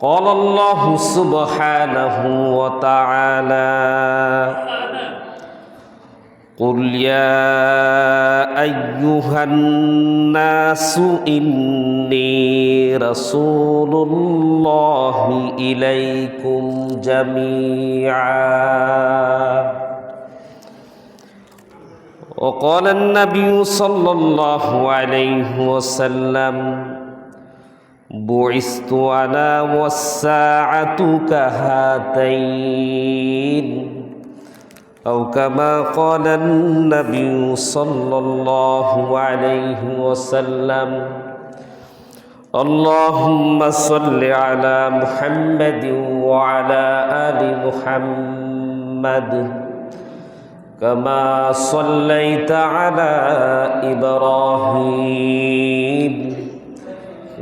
قال الله سبحانه وتعالى قل يا أيها الناس إني رسول الله إليكم جميعا. وقال النبي صلى الله عليه وسلم بعثت أنا والساعة كهاتين أو كما قال النبي صلى الله عليه وسلم اللهم صل على محمد وعلى آل محمد كما صليت على إبراهيم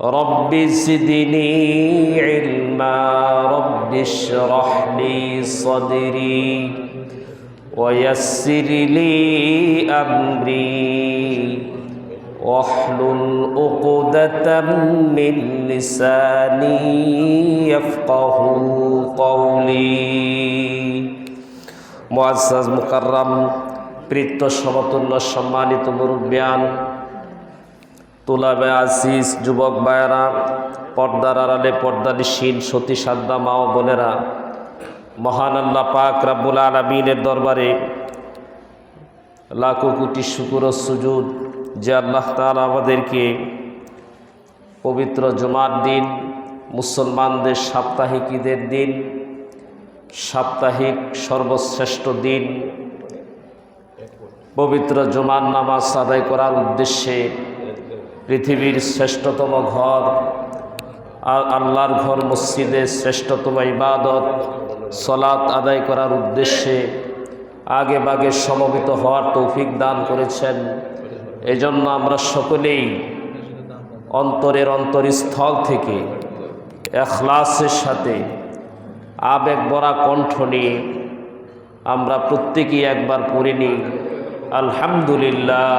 رب زدني علما رب اشرح لي صدري ويسر لي أمري واحلل عقدة من لساني يفقه قولي মুআজ্জাজ মুকাররাম প্রীত সমতুল্য সম্মানিত মুরব্বিয়ান তোলাবে আসিস যুবক বায়রা পর্দার আড়ালে পর্দানিসীন সতী সাদ্দা মা ও বোনেরা, মহান আল্লাহ পাক রাব্বুল আলমিনের দরবারে লাখো কোটি শুকুর সুজুদ যে আল্লাহ তাআলা আমাদেরকে পবিত্র জুমার দিন, মুসলমানদের সাপ্তাহিক ঈদের দিন, সাপ্তাহিক সর্বশ্রেষ্ঠ দিন, পবিত্র জুমার নামাজ আদায় করার উদ্দেশ্যে পৃথিবীর শ্রেষ্ঠতম ঘর, আর আল্লাহর ঘর মসজিদের শ্রেষ্ঠতম ইবাদত, সলাৎ আদায় করার উদ্দেশ্যে আগে বাগে সমবেত হওয়ার তৌফিক দান করেছেন। এজন্য আমরা সকলেই অন্তরের অন্তরস্থল থেকে এখলাসের সাথে আবেগ বরা কণ্ঠ নিয়ে আমরা প্রত্যেকেই একবার পড়ে নিই, আলহামদুলিল্লাহ।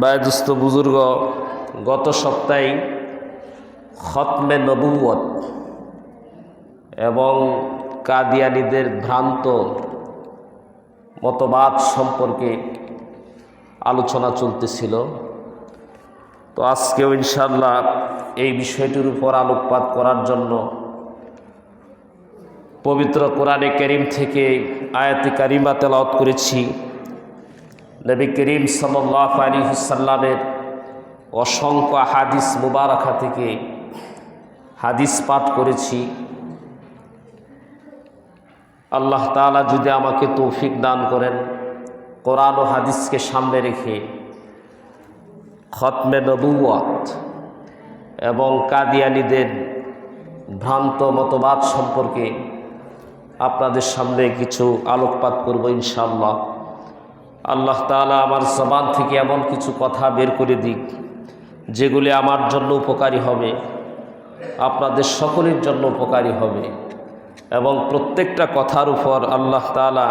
বায়দুস্ত বুজুর্গ, গত সপ্তাহে খতমে নবুয়ত এবং কাদিয়ানিদের ভ্রান্ত মতবাদ সম্পর্কে আলোচনা চলতেছিল। তো আজকেও ইনশাল্লাহ এই বিষয়টির উপর আলোকপাত করার জন্য পবিত্র কোরআনে করিম থেকে আয়াতি কারিমা তেলাওত করেছি। নবী করিম সাল্লাহ আলী সাল্লামের অসংখ্য হাদিস মুবারাকা থেকে হাদিস পাঠ করেছি। আল্লাহ তালা যদি আমাকে তৌফিক দান করেন, কোরআন ও হাদিসকে সামনে রেখে খতমে নবুয়াত এবং কাদিয়ানিদের ভ্রান্ত মতবাদ সম্পর্কে আপনাদের সামনে কিছু আলোকপাত করব ইনশাআল্লাহ। আল্লাহ তাআলা আমার জবান থেকে এমন কিছু কথা বের করে দিক, যেগুলি আমার জন্য উপকারী হবে, আপনাদের সকলের জন্য উপকারী হবে এবং প্রত্যেকটা কথার উপর আল্লাহ তালা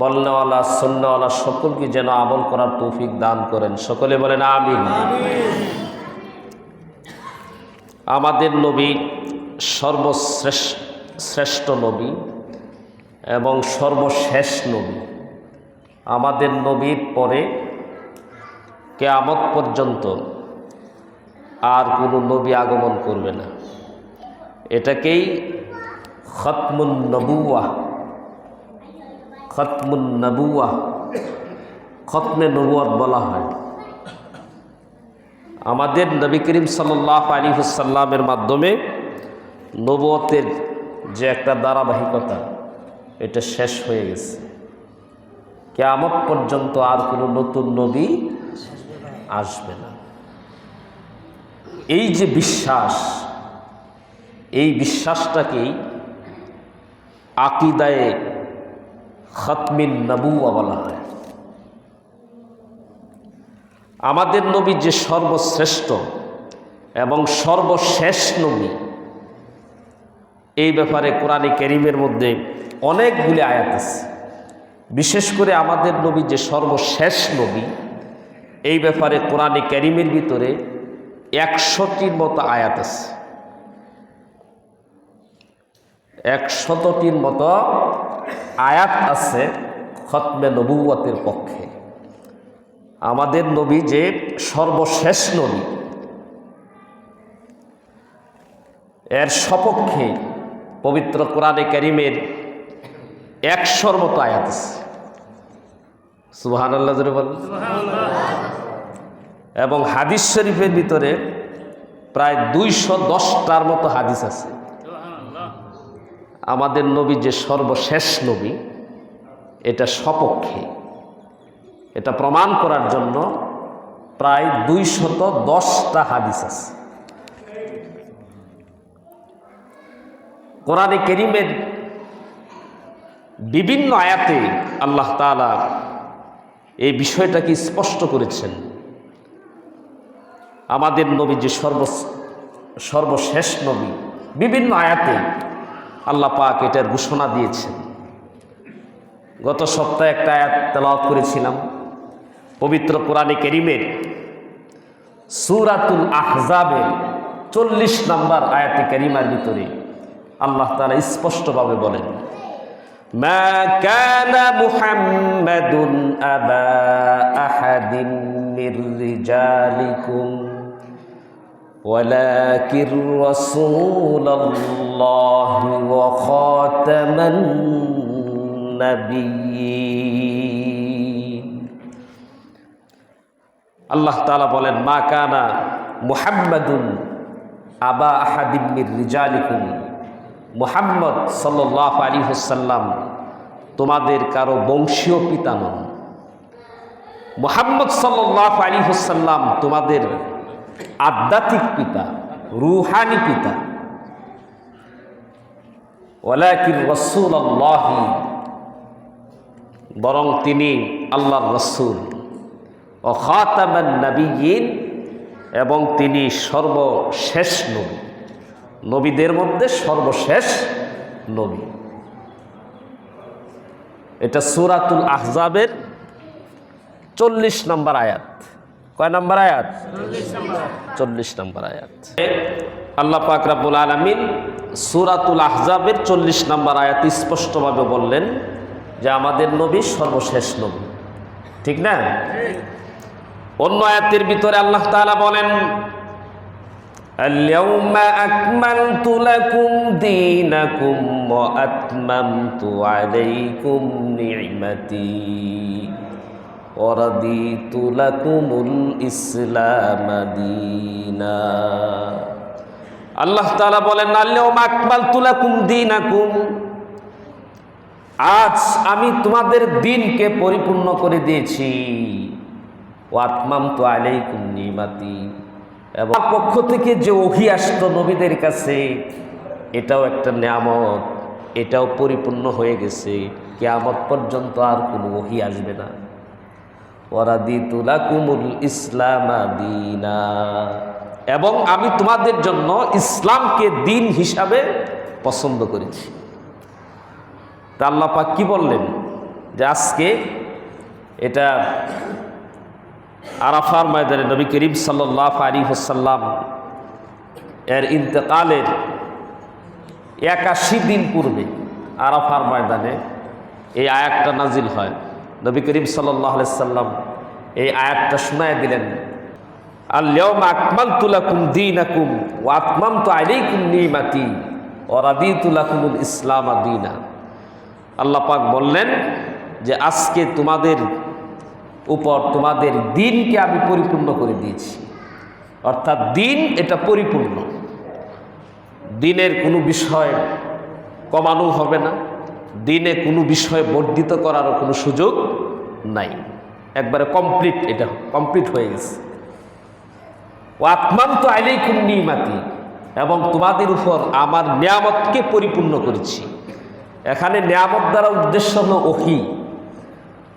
বলনেওয়ালা সন্ন্যওয়ালা সকলকে যেন আমল করার তৌফিক দান করেন। সকলে বলেন আমিন। আমাদের নবী সর্বশ্রেষ্ঠ, শ্রেষ্ঠ নবী এবং সর্বশেষ নবী। আমাদের নবীর পরে কেয়ামত পর্যন্ত আর কোনো নবী আগমন করবে না। এটাকেই খতমুন নবুয়া খতমুন নবুয়া, খতমে নবুয়াত বলা হয়। আমাদের নবী করিম সাল্লাহ আলী হুসাল্লামের মাধ্যমে নবুয়তের যে একটা ধারাবাহিকতা, এটা শেষ হয়ে গেছে। কেয়ামত পর্যন্ত আর কোনো নতুন নবী আসবে না। এই যে বিশ্বাস, এই বিশ্বাসটাকেই আকিদায়ে খতমিন নবুয়া বলা হয়। আমাদের নবী যে সর্বশ্রেষ্ঠ এবং সর্বশেষ নবী, এই ব্যাপারে কোরআনে কেরিমের মধ্যে অনেকগুলি আয়াত আছে। বিশেষ করে আমাদের নবী যে সর্বশেষ নবী, এই ব্যাপারে কোরআনে ক্যারিমের ভিতরে একশোটির মতো আয়াত আছে। একশতটির মতো আয়াত আছে খতমে নবুয়াতের পক্ষে। আমাদের নবী যে সর্বশেষ নবী, এর সপক্ষে পবিত্র কোরআনে ক্যারিমের একশোর মতো আয়াত আছে। সুবাহান আল্লাহ এবং হাদিস শরীফের ভিতরে প্রায় দুইশো দশটার মতো হাদিস আছে। আমাদের নবী যে সর্বশেষ নবী, এটা সপক্ষে এটা প্রমাণ করার জন্য প্রায় দুইশত দশটা হাদিস আছে। কোরআনে কেরিমের বিভিন্ন আয়াতে আল্লাহ তালা এই বিষয়টাকে স্পষ্ট করেছেন। আমাদের নবী যে সর্ব সর্বশেষ নবী, বিভিন্ন আয়াতে আল্লাহ পাক এটার ঘোষণা দিয়েছেন। গত সপ্তাহে একটা আয়াত তেলাওয়াত করেছিলাম, পবিত্র কোরআনে কেরিমের সুরাতুল আহজাবের চল্লিশ নম্বর আয়াতে কেরিমার ভিতরে আল্লাহ তারা স্পষ্টভাবে বলেন ما كان محمد أبا أحد من رجالكم ولكن رسول الله وخاتم النبيين আল্লাহ তাআলা বলেন মা কানা মুহাম্মাদুন আবা আহাদিমির রিজালিকুম মুহাম্মদ সাল্লাহ আলী হুসাল্লাম তোমাদের কারও বংশীয় পিতা নন। মুহাম্মদ সাল্লাহ আলী হুসাল্লাম তোমাদের আধ্যাত্মিক পিতা, রুহানি পিতা। ওলাকির রসুল আল্লাহি বরং তিনি আল্লাহর রসুল। ও খাতামান নবীন এবং তিনি সর্বশেষ নবী। নবীদের মধ্যে সর্বশেষ নবী। এটা সুরাতুল আহজাবের চল্লিশ নম্বর আয়াত। কয় নম্বর আয়াত? চল্লিশ নম্বর আয়াত। আল্লাহ পাক আলমিন সুরাতুল আহজাবের চল্লিশ নম্বর আয়াত স্পষ্টভাবে বললেন যে আমাদের নবী সর্বশেষ নবী। ঠিক না? অন্য আয়াতের ভিতরে আল্লাহ তাআলা বলেন اليوم أكملت لكم دينكم وأتممت عليكم نعمتي ورضيت لكم الإسلام دينا আল্লাহ তাআলা বলেন আল্লাহুম আকমালতু লাকুম দীনাকুম আজ আমি তোমাদের দিনকে পরিপূর্ণ করে দিয়েছি ও আত্মামতু আলাইকুম নিমাতি এবং পক্ষ থেকে যে ওহি আসতো নবীদের কাছে, এটাও একটা নিয়ামত, এটাও পরিপূর্ণ হয়ে গেছে। কেয়ামত পর্যন্ত আর কোনো ওহি আসবে না। ওয়ারাদিতুলাকুমুল ইসলাম দিনা। এবং আমি তোমাদের জন্য ইসলামকে দিন হিসাবে পছন্দ করেছি। তা আল্লাহ পাক কি বললেন? যে আজকে এটা আরাফার ময়দানে নবী করিম সাল্লাহ আলী হোসাল্লাম এর ইন্তেকালের একাশি দিন পূর্বে আরাফার ময়দানে এই আয়াতটা নাজিল হয়। নবী করিম সাল্লাহ সাল্লাম এই আয়াতটা শোনায় দিলেন আল্লাম আকমাল তুলাকুম দিন আকুম ও আত্মাম তো আলাইকুম নিমাতি ও রাদি তুলাকুমুল ইসলাম দিনা। আল্লাহ বললেন যে, আজকে তোমাদের উপর তোমাদের দিনকে আমি পরিপূর্ণ করে দিয়েছি। অর্থাৎ দিন এটা পরিপূর্ণ। দিনের কোনো বিষয় কমানো হবে না। দিনে কোনো বিষয় বর্ধিত করারও কোনো সুযোগ নাই। একবারে কমপ্লিট এটা কমপ্লিট হয়ে গেছে। ও আত্মান তো আইলেই খুব নিমাতি, এবং তোমাদের উপর আমার নিয়ামতকে পরিপূর্ণ করেছি। এখানে নিয়ামত দ্বারা উদ্দেশ্য হল ওহি।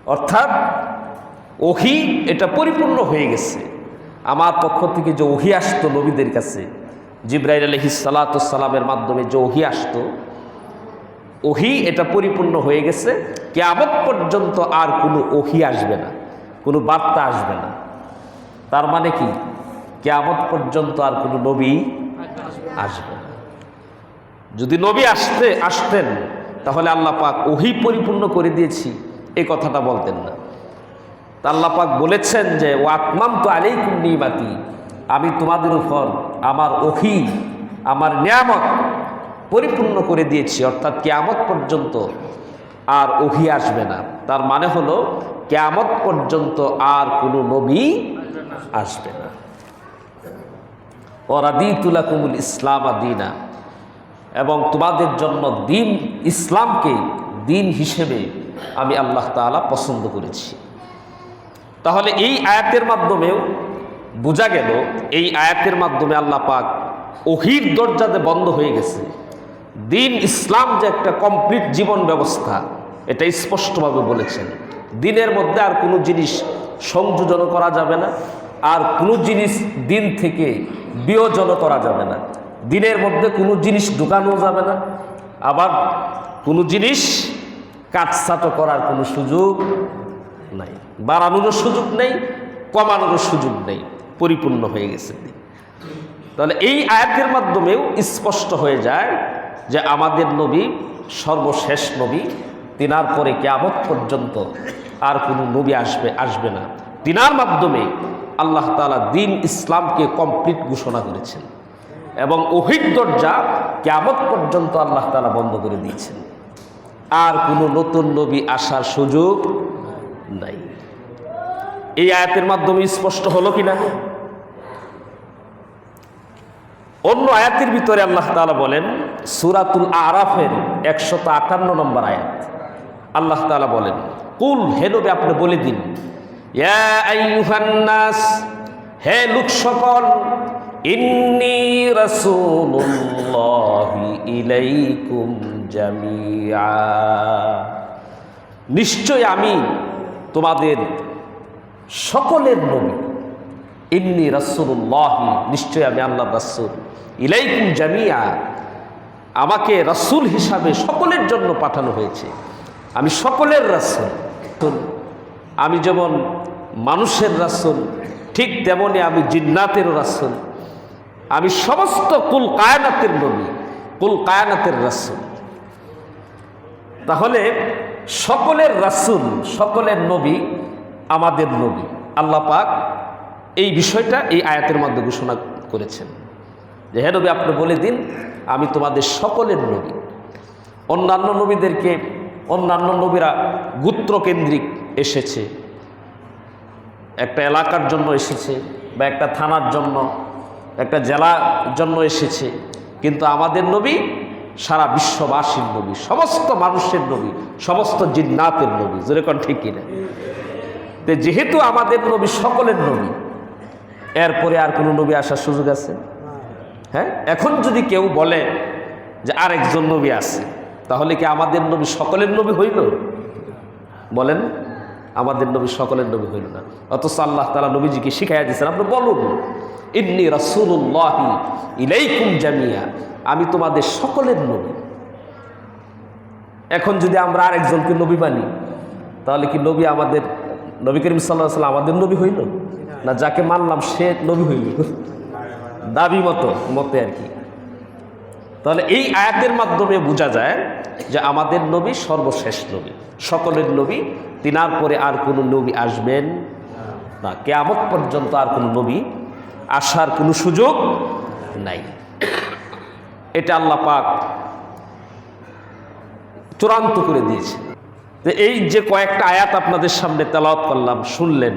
অর্থাৎ ওহি এটা পরিপূর্ণ হয়ে গেছে। আমার পক্ষ থেকে যে ওহি আসতো নবীদের কাছে, জিব্রাইল আলহি সালাতামের মাধ্যমে যে ওহি আসতো, ওহি এটা পরিপূর্ণ হয়ে গেছে। কে কেয়ামত পর্যন্ত আর কোনো ওহি আসবে না, কোনো বার্তা আসবে না। তার মানে কি? কে কেয়ামত পর্যন্ত আর কোনো নবী আসবে না। যদি নবী আসতে, আসতেন, তাহলে আল্লাহ পাক ওহি পরিপূর্ণ করে দিয়েছি এই কথাটা বলতেন না। তা আল্লাহ পাক বলেছেন যে ও আত্মাম তো আলাইকুম নিমাতি আমি তোমাদের উপর আমার ওহি আমার নিয়ামত পরিপূর্ণ করে দিয়েছি, অর্থাৎ কেয়ামত পর্যন্ত আর ওহি আসবে না। তার মানে হলো, কেয়ামত পর্যন্ত আর কোনো নবী আসবে না। ওরাদিতুলাকুমুল ইসলাম আদিনা এবং তোমাদের জন্য দিন ইসলামকে দিন হিসেবে আমি আল্লাহ তাআলা পছন্দ করেছি। তাহলে এই আয়াতের মাধ্যমেও বোঝা গেল, এই আয়াতের মাধ্যমে আল্লাহ পাক ওহির দরজাতে বন্ধ হয়ে গেছে। দিন ইসলাম যে একটা কমপ্লিট জীবন ব্যবস্থা, এটা স্পষ্টভাবে বলেছেন। দিনের মধ্যে আর কোনো জিনিস সংযোজন করা যাবে না, আর কোনো জিনিস দিন থেকে বিয়োজন করা যাবে না। দিনের মধ্যে কোনো জিনিস ঢুকানো যাবে না, আবার কোনো জিনিস কাটসাটো করার কোনো সুযোগ নাই। বাড়ানোরও সুযোগ নেই, কমানোরও সুযোগ নেই, পরিপূর্ণ হয়ে গেছে। তাহলে এই আয়াতের মাধ্যমেও স্পষ্ট হয়ে যায় যে আমাদের নবী, সর্বশেষ নবী, তিনার পরে কেয়ামত পর্যন্ত আর কোনো নবী আসবে আসবে না। তিনার মাধ্যমে আল্লাহ তালা দিন ইসলামকে কমপ্লিট ঘোষণা করেছেন এবং ওহিদ দরজা কেয়ামত পর্যন্ত আল্লাহ তালা বন্ধ করে দিয়েছেন। আর কোনো নতুন নবী আসার সুযোগ এই আয়াতের মাধ্যমে স্পষ্ট হলো কিনা? অন্য আয়াতের ভিতরে আল্লাহ তাআলা বলেন, সুরাতুল আরাফের একশত আটান্ন নম্বর আয়াত। আল্লাহ তাআলা বলেন, কুল, হে নবী, আপনি বলে দিন হে লোক সকল, ইন্নি ইলাইকুম জামিআ। নিশ্চয় আমি তোমাদের সকলের নবী। ইন্নি রাসূলুল্লাহি নিশ্চয় আমি আল্লাহ রাসূল। ইলাইকুম জামিয়া, আমাকে রাসূল হিসাবে সকলের জন্য পাঠানো হয়েছে। আমি সকলের রাসূল। আমি যেমন মানুষের রাসূল, ঠিক তেমনি আমি জিন্নাতেরও রাসূল। আমি সমস্ত কুল কায়নাতের নবী, কুল কায়নাতের রাসূল। তাহলে সকলের রাসূল, সকলের নবী আমাদের নবী। আল্লাহ পাক এই বিষয়টা এই আয়াতের মধ্যে ঘোষণা করেছেন যে, হে নবী, আপনি বলে দিন, আমি তোমাদের সকলের নবী। অন্যান্য নবীদেরকে, অন্যান্য নবীরা গোত্রকেন্দ্রিক এসেছে। একটা এলাকার জন্য এসেছে বা একটা থানার জন্য, একটা জেলার জন্য এসেছে। কিন্তু আমাদের নবী সারা বিশ্ববাসীর নবী, সমস্ত মানুষের নবী, সমস্ত জিন্নাতের নবী। যেরকম ঠিক কিনা? যেহেতু আমাদের নবী সকলের নবী, এরপরে আর কোনো নবী আসার সুযোগ আছে? হ্যাঁ? এখন যদি কেউ বলে যে আরেকজন নবী আছে, তাহলে কি আমাদের নবী সকলের নবী হইল? বলেন, আমাদের নবী সকলের নবী হইল না। অথচ আল্লাহ তালা নবীজিকে শিখাইয়া দিয়েছেন, আপনি বলুন, ইন্নি রসুল্লাহি ইলাইকুম জামিয়া আমি তোমাদের সকলের নবী। এখন যদি আমরা আরেকজনকে নবী মানি, তাহলে কি নবী আমাদের নবী করিম সাল্লাহ সাল্লাম আমাদের নবী হইল? না যাকে মানলাম সে নবী হইল? দাবি মতো, মতে আর কি। তাহলে এই আয়াতের মাধ্যমে বোঝা যায় যে আমাদের নবী সর্বশেষ নবী। সকলের নবী, তিনার পরে আর কোনো নবী আসবেন না। কেয়ামত পর্যন্ত আর কোনো নবী আসার কোনো সুযোগ নাই। এটা আল্লাহ পাক চূড়ান্ত করে দিয়েছে তো এই যে কয়েকটা আয়াত আপনাদের সামনে তেলাওয়াত করলাম, শুনলেন,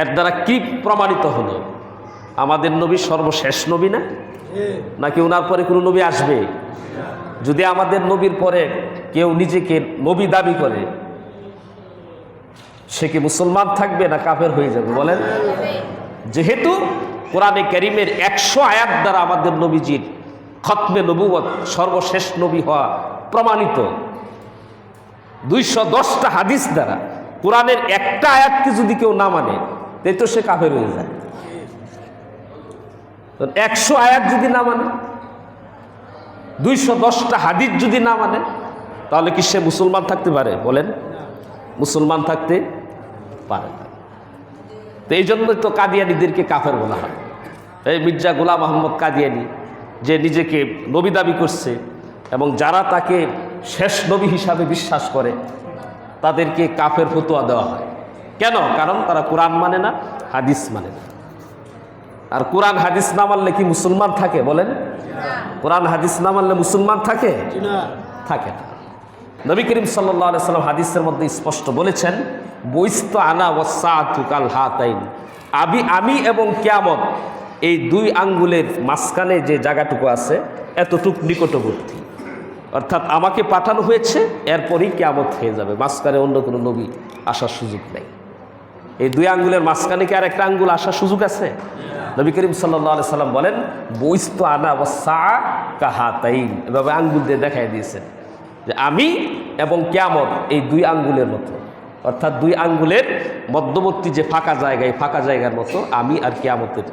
এর দ্বারা কি প্রমাণিত হলো? আমাদের নবী সর্বশেষ নবী না? নাকি ওনার পরে কোনো নবী আসবে? যদি আমাদের নবীর পরে কেউ নিজেকে নবী দাবি করে, সে কি মুসলমান থাকবে না কাফের হয়ে যাবে? বলেন। যেহেতু কোরআনে করিমের একশো আয়াত দ্বারা আমাদের নবীজির খতমে নবুবত সর্বশেষ নবী হওয়া প্রমাণিত দুইশো দশটা হাদিস দ্বারা কোরআনের একটা আয়াতকে যদি কেউ না মানে তাই তো সে কাফের হয়ে যায়। একশো আয়াত যদি না মানে দুইশো দশটা হাদিস যদি না মানে তাহলে কি সে মুসলমান থাকতে পারে? বলেন, মুসলমান থাকতে পারে তো এই জন্যই তো কাদিয়ানিদেরকে কাফের বলা হয়। এই মির্জা গোলাম আহমদ কাদিয়ানি, যে নিজেকে নবী দাবি করছে এবং যারা তাকে শেষ নবী হিসাবে বিশ্বাস করে, তাদেরকে কাফের ফতুয়া দেওয়া হয়। কেন? কারণ তারা কোরআন মানে না, হাদিস মানে না। আর কোরআন, হাদিস না মানলে কি মুসলমান থাকে বলেন? কোরআন, হাদিস না মানলে মুসলমান থাকে? থাকে না। নবী করিম সাল্লাম হাদিসের মধ্যে স্পষ্ট বলেছেন বৈস্ত আনা ও সাতুকাল হাতাইন। আবি, আমি এবং কিয়ামত এই দুই আঙ্গুলের মাঝখানে যে জায়গাটুকু আছে, এতটুক নিকটবর্তী। অর্থাৎ আমাকে পাঠানো হয়েছে, এরপরই কিয়ামত হয়ে যাবে। মাঝখানে অন্য কোনো নবী আসার সুযোগ নেই। এই দুই আঙ্গুলের মাঝখানে কি আর একটা আঙ্গুল আসার সুযোগ আছে? নবী করিম সাল্লাহ সাল্লাম বলেন বৈস্ত আনা সা কাহাতাইন। এভাবে আঙ্গুল দিয়ে দেখাই দিয়েছেন যে আমি এবং ক্যামত এই দুই আঙ্গুলের মতো। অর্থাৎ দুই আঙ্গুলের মধ্যবর্তী যে ফাঁকা জায়গা, এই ফাঁকা জায়গার মতো আমি আর কিয়ামতের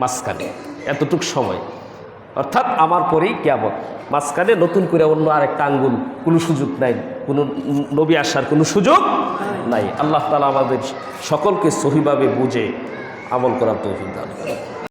মাঝখানে। এতটুক সময়। অর্থাৎ আমার পরেই কেয়ামত। মাঝখানে নতুন করে অন্য আরেকটা আঙ্গুল, কোনো সুযোগ নাই, কোনো নবী আসার কোনো সুযোগ নাই। আল্লাহ তালা আমাদের সকলকে সহিভাবে বুঝে আমল করার তৌফিক দান